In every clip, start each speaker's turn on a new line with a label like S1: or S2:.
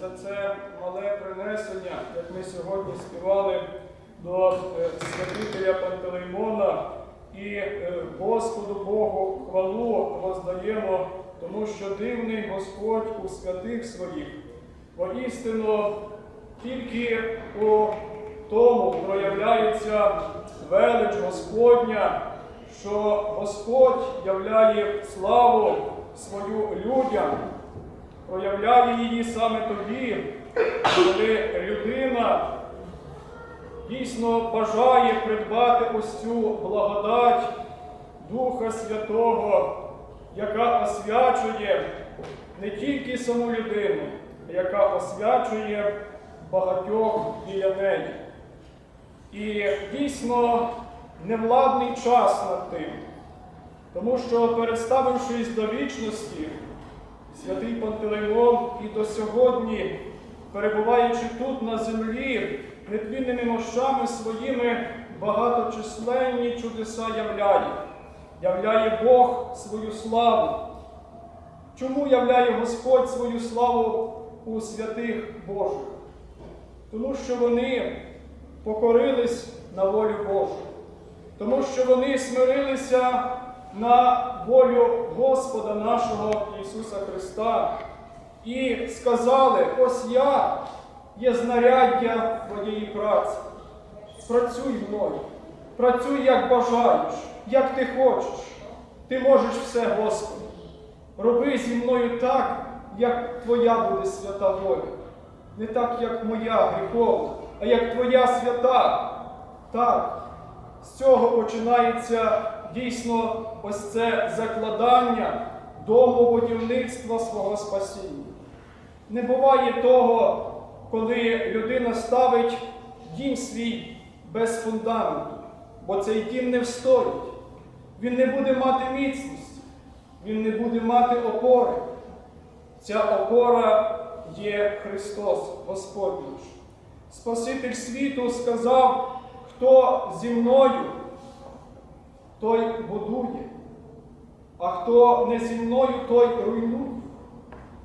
S1: за це мале принесення, як ми сьогодні співали до е, святителя Пантелеймона і е, Господу Богу хвалу воздаємо, тому що дивний Господь у святих своїх. Воістину тільки у тому проявляється велич Господня, що Господь являє славу свою людям, проявляє її саме тоді, коли людина дійсно бажає придбати ось цю благодать Духа Святого, яка освячує не тільки саму людину, а яка освячує багатьох біля неї. І дійсно невладний час над тим, тому що, переставившись до вічності, святий Пантелеймон і до сьогодні, перебуваючи тут на землі, нетлінними мощами своїми багаточисленні чудеса являє, являє Бог свою славу. Чому являє Господь свою славу у святих Божих? Тому що вони покорились на волю Божу, тому що вони смирилися на волю Господа нашого Ісуса Христа і сказали: ось я є знаряддя твоєї праці. Працюй мною, працюй, як бажаєш, як ти хочеш. Ти можеш все, Господи. Роби зі мною так, як Твоя буде свята воля. Не так, як моя гріховна, а як Твоя свята. Так, з цього починається дійсно ось це закладання домобудівництва свого спасіння. Не буває того, коли людина ставить дім свій без фундаменту, бо цей дім не встоїть. Він не буде мати міцності, він не буде мати опори. Ця опора є Христос, Господь наш. Спаситель світу сказав, хто зі мною, той будує, а хто не зі мною, той руйнує.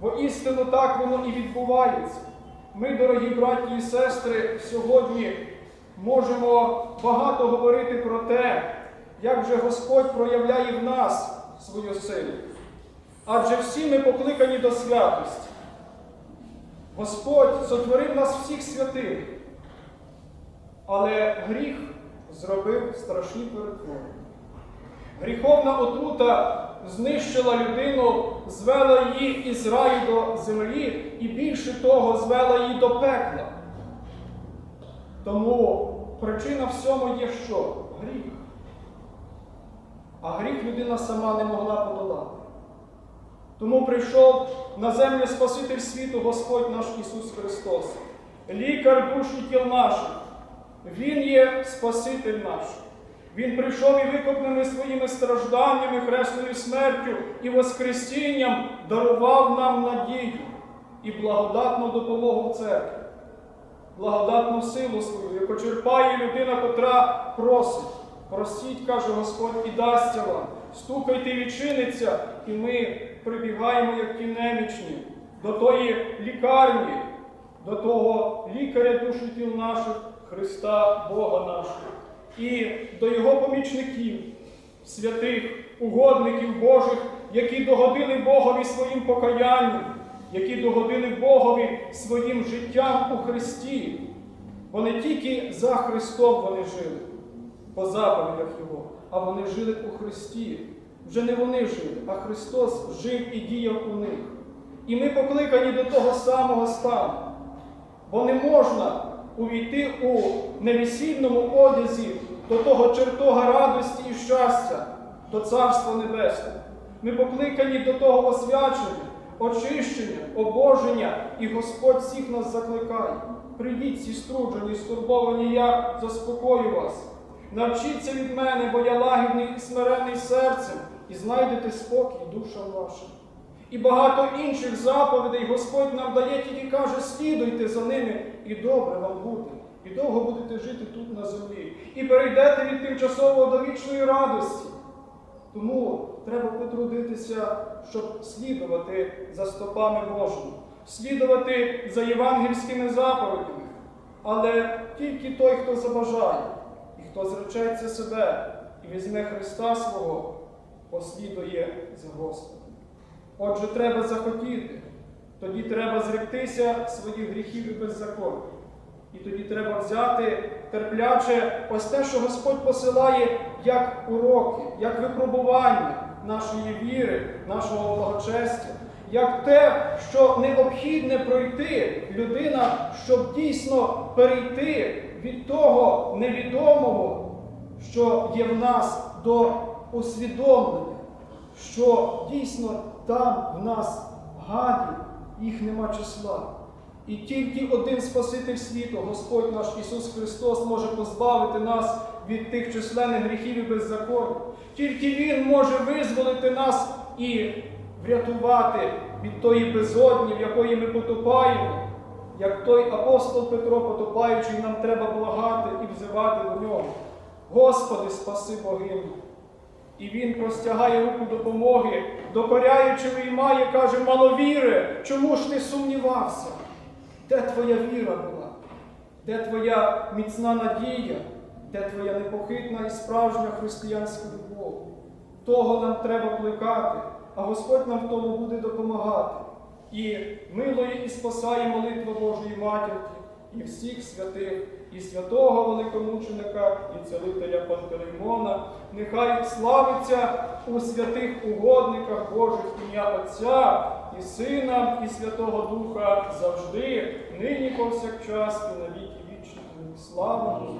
S1: Бо істинно так воно і відбувається. Ми, дорогі браті і сестри, сьогодні можемо багато говорити про те, як же Господь проявляє в нас свою силу. Адже всі ми покликані до святості. Господь сотворив нас всіх святих, але гріх зробив страшні перетворення. Гріховна отрута знищила людину, звела її із раю до землі і більше того звела її до пекла. Тому причина всьому є що? Гріх. А гріх людина сама не могла подолати. Тому прийшов на землю Спаситель світу Господь наш Ісус Христос, лікар душ і тіл наших. Він є Спаситель наш. Він прийшов і викопними своїми стражданнями, хресною смертю і Воскресінням дарував нам надію і благодатну допомогу в церкві, благодатну силу свою, яку черпає людина, котра просить. Просіть, каже Господь, і дасться вам. Стукайте і відчиниться, і ми прибігаємо, як ті немічні, до тої лікарні, до того лікаря душі тіл наших, Христа Бога нашого, і до Його помічників, святих, угодників Божих, які догодили Богові своїм покаянням, які догодили Богові своїм життям у Христі. Бо не тільки за Христом вони жили по заповідях Його, а вони жили у Христі. Вже не вони жили, а Христос жив і діяв у них. І ми покликані до того самого стану. Бо не можна увійти у невесільному одязі до того чертога радості і щастя, до Царства Небесного. Ми покликані до того освячення, очищення, обоження, і Господь всіх нас закликає. Прийдіть, всі струджені, стурбовані, я заспокою вас. Навчіться від мене, бо я лагідний і смиренний серцем, і знайдете спокій душам вашим. І багато інших заповідей Господь нам дає, тільки каже, слідуйте за ними, і добре вам буде, і довго будете жити тут на землі. І перейдете від тимчасового до вічної радості. Тому треба потрудитися, щоб слідувати за стопами Божими. слідувати за євангельськими заповідями, але тільки той, хто забажає, і хто зречеться себе і візьме Христа свого, послідує за Господом. Отже, треба захотіти, тоді треба зректися своїх гріхів і беззаконня. І тоді треба взяти терпляче ось те, що Господь посилає як уроки, як випробування нашої віри, нашого благочестя, як те, що необхідне пройти людина, щоб дійсно перейти від того невідомого, що є в нас, до усвідомлення, що дійсно там в нас гадів, їх нема числа. І тільки один Спаситель світу, Господь наш Ісус Христос, може позбавити нас від тих численних гріхів і беззаконь. Тільки Він може визволити нас і врятувати від тої безодні, в якої ми потопаємо, як той апостол Петро, потопаючий, нам треба благати і взивати до нього. Господи, спаси богиню! І він простягає руку допомоги, докоряючи виймає, каже, маловіри, чому ж ти сумнівався? Де твоя віра була? Де твоя міцна надія? Де твоя непохитна і справжня християнська любов? Того нам треба плекати, а Господь нам в тому буде допомагати. І милої і спасає молитва Божої матінки, і всіх святих, і святого великомученика, і цілителя Пантелеймона, нехай славиться у святих угодниках Божих ім'я Отця і Сина, і Святого Духа завжди, нині повсякчас і на віки вічні. Слава Богу!